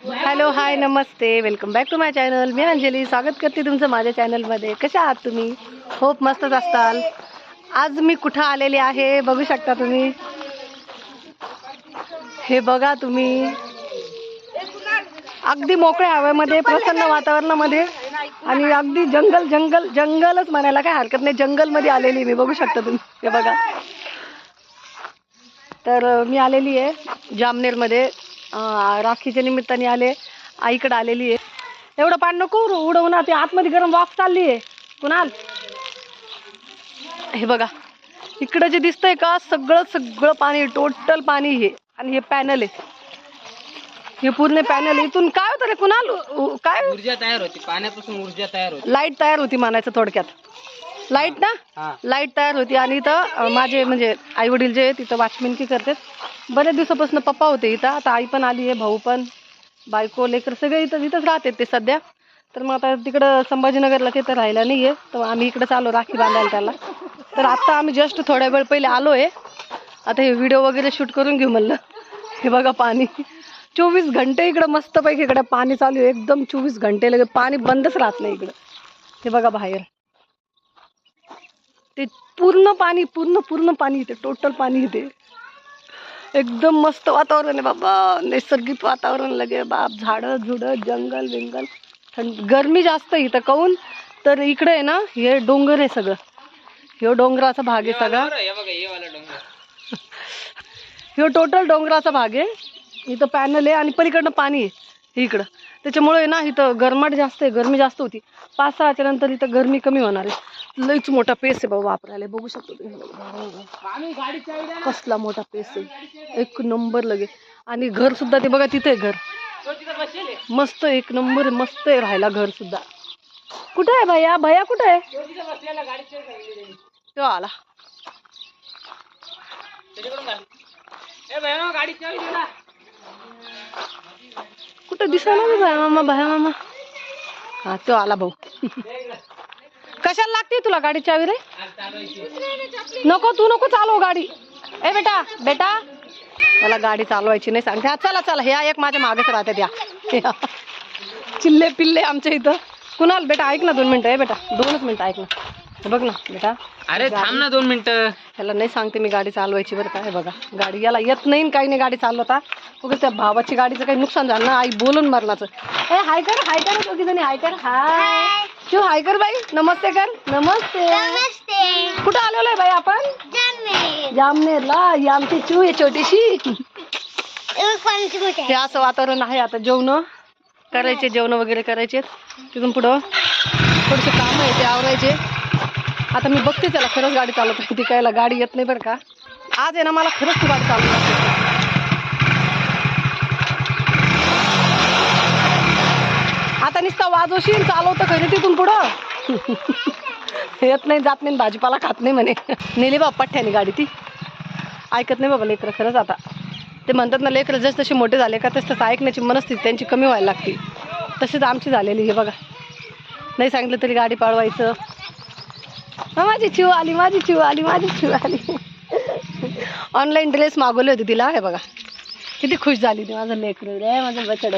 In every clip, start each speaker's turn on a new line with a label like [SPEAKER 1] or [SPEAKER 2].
[SPEAKER 1] Hello hi Namaste. Welcome back to my channel मी अंजली. स्वागत करते तुमचं माझ्या चॅनलमध्ये कशा आहात तुम्ही? होप मस्तच असताल. आज मी कुठं आलेली आहे बघू शकता तुम्ही. हे बघा तुम्ही. अगदी मोकळ्या हवेमध्ये प्रसन्न वातावरणामध्ये आणि अगदी जंगल जंगल जंगलच म्हणायला काय हरकत नाही. जंगलमध्ये आलेली मी. बघू शकता तुम्ही. हे बघा. तर मी आलेली आहे जामनेरमध्ये. राखीच्या निमित्ताने आले. आईकडे आलेली आहे. एवढं पाणी नको उडू- उडवू ना ते आतमध्ये गरम वाफ चालली आहे. कुणाल हे बघा. इकडं जे दिसतंय का सगळं सगळं पाणी टोटल पाणी हे. आणि हे पॅनल आहे. हे पूर्ण पॅनल इथून काय होतं रे? कुणाल काय?
[SPEAKER 2] ऊर्जा तयार होती. पाण्यापासून ऊर्जा तयार होती.
[SPEAKER 1] लाइट तयार होती म्हणायचं थोडक्यात. लाइट ना? लाइट तयार होती. आणि इथं माझे म्हणजे आई वडील जे आहेत तिथं वॉचमॅनकी करतात. बऱ्याच दिवसापासून पप्पा होते इथं. आता आई पण आली आहे भाऊ पण बायको लेकर सगळे इथं इथंच राहतात ते सध्या. तर मग आता तिकडं संभाजीनगरला तिथं राहिला नाही आहे तर आम्ही इकडं आलो राखी बांधायला त्याला. तर आत्ता आम्ही जस्ट थोड्या वेळ पहिले आलो आहे आता हे व्हिडिओ वगैरे शूट करून घेऊ म्हणलं. हे बघा पाणी. चोवीस घंटे इकडं मस्तपैकी इकडं पाणी चालू आहे. एकदम चोवीस घंटे लगे पाणी बंदच राहत नाही इकडं. हे बघा बाहेर. ते पूर्ण पाणी पूर्ण पूर्ण पाणी येते टोटल पाणी येते एकदम मस्त वातावरण आहे बाबा. नैसर्गिक वातावरण लगे बाप. झाडं झुडं जंगल बिंगल. थंड गरमी जास्त इथं काऊन? तर इकडे आहे ना हे डोंगर आहे सगळं. हे डोंगराचा भाग आहे सगळा.
[SPEAKER 2] हे
[SPEAKER 1] टोटल डोंगराचा भाग आहे. इथं पॅनल आहे आणि पलीकडनं पाणी आहे. इकडं. त्याच्यामुळे ना इथं गरमाट जास्त आहे गरमी जास्त होती. पाच सहाच्या नंतर इथं गरमी कमी होणार आहे. लईच मोठा पेस आहे बाबा वापरायला. बघू शकतो तुम्ही. कसला मोठा पेस आहे. एक नंबर लगे. आणि घर सुद्धा ते बघा तिथे आहे घर.
[SPEAKER 2] आहे.
[SPEAKER 1] मस्त एक नंबर मस्त आहे राहायला घर सुद्धा. कुठं आहे भैया? भैया कुठं आहे?
[SPEAKER 2] तो
[SPEAKER 1] आला. कुठं दिसायला दिसा ना भया मामा भया मामा? हा तो आला भाऊ. कशाला लागते तुला गाडी चावी रे? नको तू नको चालव गाडी. ए बेटा बेटा. मला गाडी चालवायची नाही सांगते. चला चला. ह्या एक माझ्या मागेच राहते द्या चिल्ले पिल्ले आमच्या इथं. कुणाल बेटा ऐक ना दोन मिनिटं. ए बेटा दोनच मिनिटं ऐक ना. बघ ना बेटा.
[SPEAKER 2] अरे थांब ना दोन मिनिटं.
[SPEAKER 1] ह्याला नाही सांगते मी गाडी चालवायची बरं काय बघा गाडी याला येत नाही न काही नाही गाडी चालवता. उगाच त्या भावाची गाडीचं काही नुकसान झालं ना आई बोलून मरणाचं. ए हाय कर हाय कर दोघी जणी हाय कर. हाय. शिव हाय कर बाई. नमस्ते कर. नमस्ते. कुठं आलेलो आहे बाई आपण? जामनेरला. ही आमची चू आहे छोटीशी. हे असं वातावरण आहे आता जेवण. करायचे जेवण वगैरे करायचे तिथून पुढं. थोडेसे काम आहे ते आवरायचे. आता मी बघते त्याला खरंच गाडी चालवत किती कायला गाडी येत नाही बरं का. आज आहे ना मला खरंच ती गाडी चालवत आता नुसता वाजवशील चालवतं खरी तिथून पुढं. येत नाही जात नाही भाजीपाला खात नाही म्हणे. नेली बाप पठ्ठ्याने गाडी ती. ऐकत नाही बाबा लेकरं खरंच आता. ते म्हणतात ना लेकरं जस तसे मोठे झाले का तस तसं ऐकण्याची मनस्थिती त्यांची कमी व्हायला लागते. तशीच आमची झालेली हे बघा. नाही सांगितलं तरी गाडी पाळवायचं. माझी चिव आली माझी चिव आली माझी चिव आली. ऑनलाईन ड्रेस मागवले होते तिला हे बघा. किती खुश झाली ती माझं लेकरू रे माझं बचड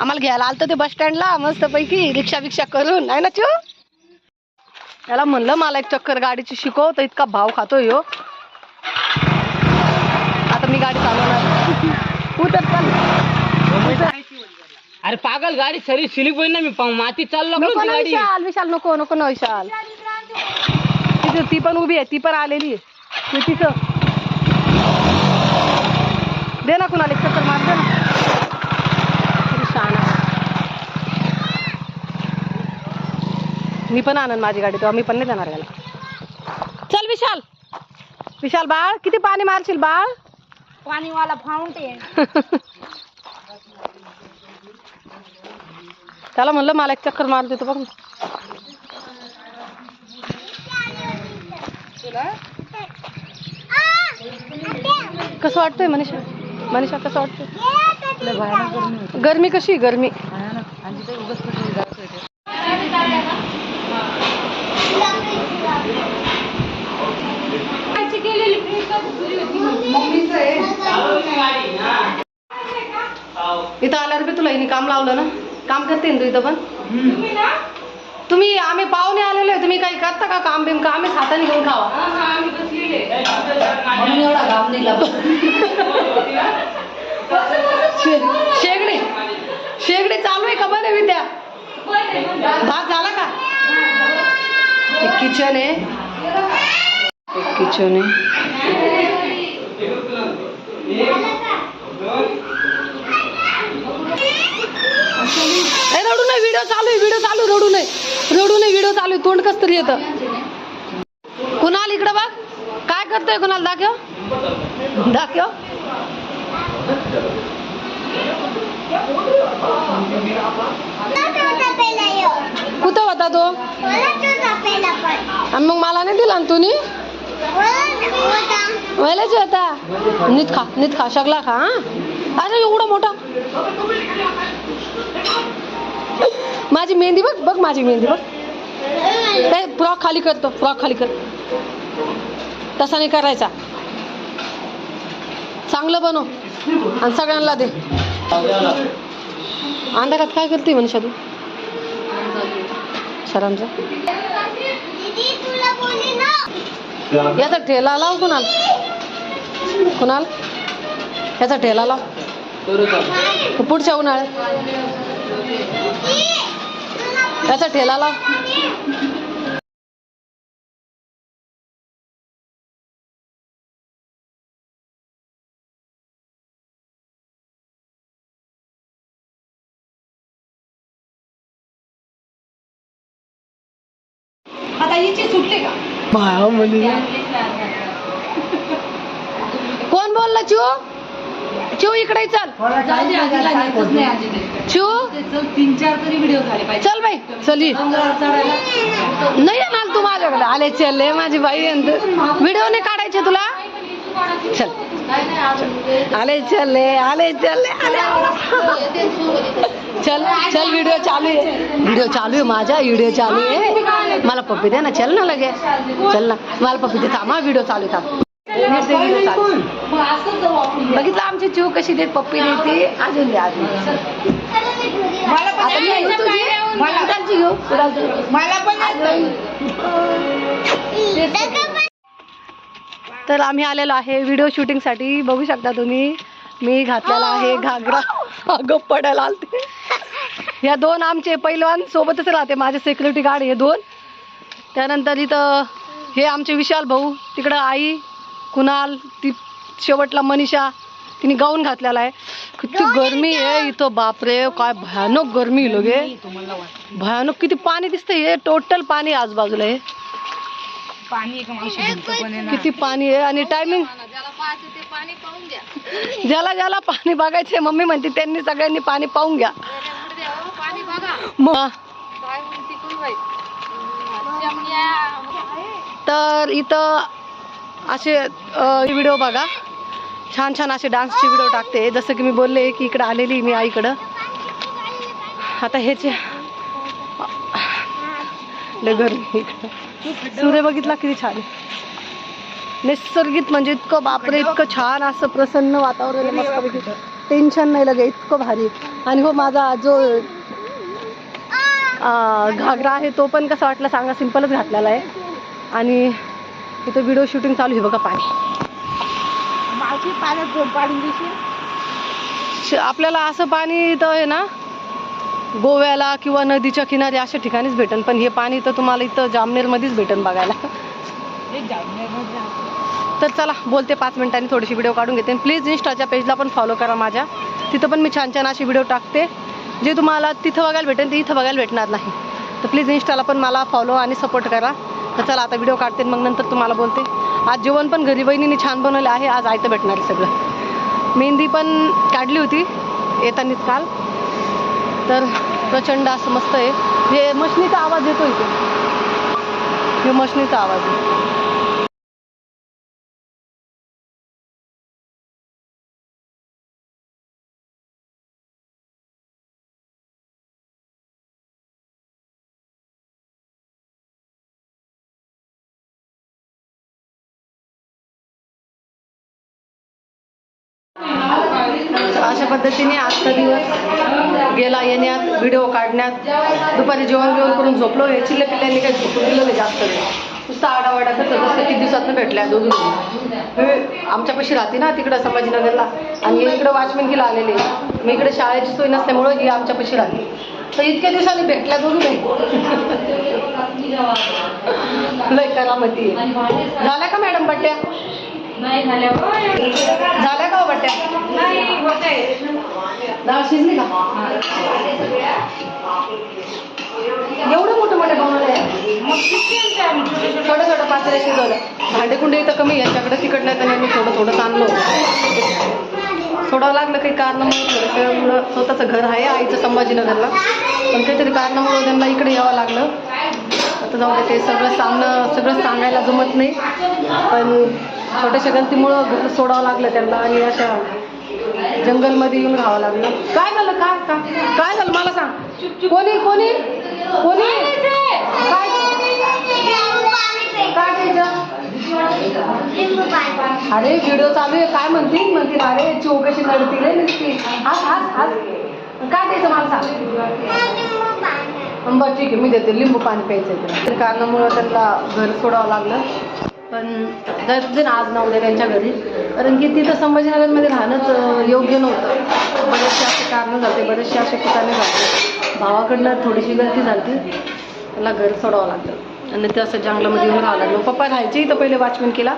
[SPEAKER 1] आम्हाला घ्यायला आलतं ते बस स्टँडला मस्तपैकी रिक्षा बिक्षा करून आहे ना चिव? त्याला म्हणलं मला एक चक्कर गाडीची शिकव तर इतका भाव खातोय हो आता मी गाडी चालवणार. उतर चाल.
[SPEAKER 2] अरे पागल गाडी सरी सिलिप होईल ना मी पा- मातीत चाललो
[SPEAKER 1] नको
[SPEAKER 2] ती
[SPEAKER 1] ना
[SPEAKER 2] गाडी?
[SPEAKER 1] विशाल विशाल नको नको ना विशाल. तिथे ती पण उभी आहे ती पण आलेली आहे. ती तिथं. दे ना कुणाला एक चक्कर मार दे ना. किती शहाणा. मी पण आणन माझी गाडी तेव्हा मी पण नाही देणार याला. चल विशाल. विशाल बाळ किती पाणी मारशील बाळ?
[SPEAKER 3] पाणीवाला फाउंटेन.
[SPEAKER 1] त्याला म्हणलं मला एक चक्कर मार देतो बघ. कसं वाटतंय मनीषा? मनीषा कसं वाटतंय? गरमी कशी गरमी? इथं आल्यावर बी तुला हिने काम लावलं ना? काम करते ना तू इथं पण? तुम्ही आम्ही पाहुणे आलेलो आहे तुम्ही काही करता का काम बिम? का आम्ही हाताने घेऊन खावा? म्हणून एवढा घाम निघला. शे- शेगडी. शेगडी चालू आहे का बरं विद्या? भात झाला का? किचन आहे. एक किचन आहे. रडू नये व्हिडिओ चालू आहे व्हिडिओ चालू रडू नये. रडू नये व्हिडिओ चालू आहे तोंड कस तरी येतं. कुणाल इकडं बघ. काय करतोय कुणाल? दाखव. दाखव. कुठं होता तो? आणि मग मला नाही दिला ना तुम्ही व्हायलाच होता. नीत खा नीत खा. शकला खा हा? अरे एवढा मोठा. माझी मेहंदी बघ बघ माझी मेहंदी बघ. नाही फ्रॉक खाली करतो फ्रॉक खाली कर. तसा नाही करायचा. चांगलं बनव आणि सगळ्यांना दे. अंधारात काय करते मनीषा तू? शरमचा याचा ठेला लाव कुणाल? कुणाल? याचा ठेला लाव. पुढच्या उन्हाळ्यात. याचा ठेला लाव. आता हिची सुटली का? कोण बोलला चिव चिव इकडे चल चिव
[SPEAKER 3] तीन चार तरी व्हिडिओ झाले पाहिजे.
[SPEAKER 1] चल बाई चल. नाही येणार तू माझ्याकडे. आले चल माझी बाई व्हिडिओ नाही काढायचे तुला? चल. आले चल आले चल आले. चल चल व्हिडिओ चालू आहे व्हिडिओ चालू आहे माझा व्हिडिओ चालू आहे? मला पप्पी दे ना चल ना लगे. चल ना. मला पप्पी दे थांबा व्हिडिओ चालू आहे, थांब. बघितलं आमची चिव कशी देत पप्पी देते अजून दे अजून. आता मी घेऊ तुझी. कुडालची घेऊ कुडालची घेऊ.
[SPEAKER 3] मला पण
[SPEAKER 1] तर आम्ही आलेलो आहे व्हिडिओ शूटिंगसाठी. बघू शकता तुम्ही मी घातलेला आहे घागरा. अगं पडायला आलते. या दोन आमचे पैलवान सोबतच राहते माझे सिक्युरिटी गार्ड हे दोन. त्यानंतर इथं हे आमचे विशाल भाऊ तिकडं आई कुणाल ती शेवटला मनीषा तिने गाऊन घातलेला आहे. किती गरमी आहे इथं बापरे काय भयानक गरमी लोगे. भयानक किती पाणी दिसतंय हे टोटल पाणी आजूबाजूला आहे
[SPEAKER 3] पाणी एक मावशी भिंत पण आहे ना.
[SPEAKER 1] किती पाणी आहे आणि टायमिंग ज्याला ज्याला पाणी बघायचंय मम्मी म्हणते त्यांनी सगळ्यांनी पाणी पाहून घ्या. मग तर इथं असे व्हिडिओ बघा. छान छान असे डान्सचे व्हिडिओ टाकते. जसं की मी बोलले की इकडं आलेली मी आईकडं आता ह्याचे लय गरमी इकडं. सूर्य बघितला किती छान आहे. नैसर्गिक म्हणजे इतकं बापरे इतकं छान असं प्रसन्न वातावरण आहे टेन्शन नाही लगे इतकं भारी आणि हो माझा जो घागरा आहे तो पण कसा वाटला सांगा सिंपलच घातलेला आहे. आणि इथं व्हिडिओ शूटिंग चालू आहे बघा पाणी.
[SPEAKER 3] मावशी पाण्यात पाडून देशील?
[SPEAKER 1] आपल्याला असं पाणी तर आहे ना गोव्याला किंवा नदीच्या किनारी अशा ठिकाणीच भेटन. पण हे पाणी तर तुम्हाला इथं जामनेरमध्येच भेटन बघायला.
[SPEAKER 3] हे.
[SPEAKER 1] तर चला बोलते पाच मिनिटांनी थोडीशी व्हिडिओ काढून घेते. प्लीज इंस्टाच्या पेजला पण फॉलो करा माझ्या. तिथं पण मी छान छान अशी व्हिडिओ टाकते. जे तुम्हाला तिथं बघायला भेटेल ते इथं बघायला भेटणार नाही. तर प्लीज इंस्टाला पण मला फॉलो आणि सपोर्ट करा. तर चला आता व्हिडिओ काढते मग नंतर तुम्हाला बोलते. आज जेवण पण घरी बहिणीने छान बनवलं आहे आज आयतं भेटणार आहे सगळं. मेहंदी पण काढली होती येतानीच काल. तर प्रचंड असं मस्त आहे. हे मशनीचा आवाज येतो इथे. हे मशनीचा आवाज आहे. अशा पद्धतीने आजचा दिवस गेला येण्यात व्हिडिओ काढण्यात. दुपारी जेवण जेवण करून झोपलो. हे चिल्ले पिल्ल्यांनी काही झोपून दिलं जास्त वेळ. नुसतं आडावाडा करत जसं किती दिवसातनं भेटल्या दोघी आमच्यापाशी राहते ना तिकडं संभाजीनगरला. आणि हे इकडं वॉचमॅन आलेले. मी इकडे शाळेची सोय नसल्यामुळं ही आमच्यापाशी राहते. तर इतक्या दिवसांनी भेटल्या दोघी नाही लय करामती आहे. झाल्या का मॅडम बट्ट्या
[SPEAKER 3] नाही झाल्या.
[SPEAKER 1] झाल्या का हो बट्ट्या? डाळ शिजली का? एवढं मोठं मोठे बनवलं
[SPEAKER 3] छोटे छोटे
[SPEAKER 1] पातेलं शिजवलं. भांडे कुंडे इथं कमी यांच्याकडे तिकड नाही तर मी थोडं थोडं आणलं. सोडावं लागलं काही कारणामुळे थोडंसं स्वतःचं घर आहे आईचं संभाजीनगरला. पण काहीतरी कारणामुळे त्यांना इकडे यावं लागलं. आता जाऊ दे ते सगळं सांगणं सगळं सांगायला जमत नाही. पण छोट्याशा गलतीमुळं घर सोडावं लागलं त्यांना आणि अशा जंगलमध्ये येऊन राहावं लागलं. काय झालं? काय काय काय झालं? मला सांग. कोणी कोणी? कोणी? काय काय अरे व्हिडिओ चालू आहे. काय म्हणते? म्हणते अरे चौकशी नडती रे नुसती. हाच हाच हाच काय द्यायचं मला सांग. बरं ठीक आहे. मी देते. लिंबू पाणी प्यायचं आहे त्या कारणामुळं त्यांना घर सोडावं लागलं. पण जायचं ना आज ना उद्या त्यांच्या घरी. कारण की तिथं संभाजीनगरमध्ये राहणंच योग्य नव्हतं. बरेचसे असे कारणं झाले बरेचसे असे ठिकाणी झाले. भावाकडनं थोडीशी गलती झाली. त्याला घर सोडावं लागलं. आणि ते असं जंगलामध्ये येऊन राहावं लागलं. पप्पा राहायचे इथं पहिले वॉचमॅन केला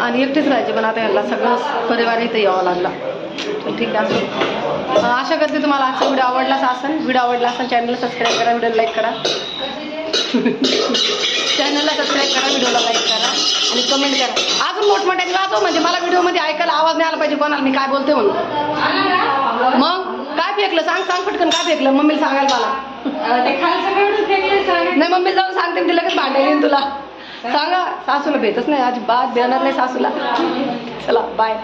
[SPEAKER 1] आणि एकटेच राहायचे पण आता ह्याला सगळं परिवार इथं यावं लागला. ठीक आहे असं. आशा करते तुम्हाला आजचा व्हिडिओ आवडलाच असेल. व्हिडिओ आवडला असेल चॅनलला सबस्क्राईब करा व्हिडिओ लाईक करा. चॅनलला सबस्क्राईब करा व्हिडिओला लाईक करा आणि कमेंट करा. अजून मोठमोठ्याने वाचव म्हणजे मला व्हिडिओमध्ये ऐकायला आवाज नाही आला पाहिजे कोणाला मी काय बोलते म्हणून. मग काय फेकलं? सांग सांग पटकन काय फेकलं? मम्मीला सांगायला मला नाही मम्मी जाऊन सांगते मी लगेच भांडायला येईन तुला. सांगा सासूला भेटच नाही अजिबात देणार नाही सासूला. चला बाय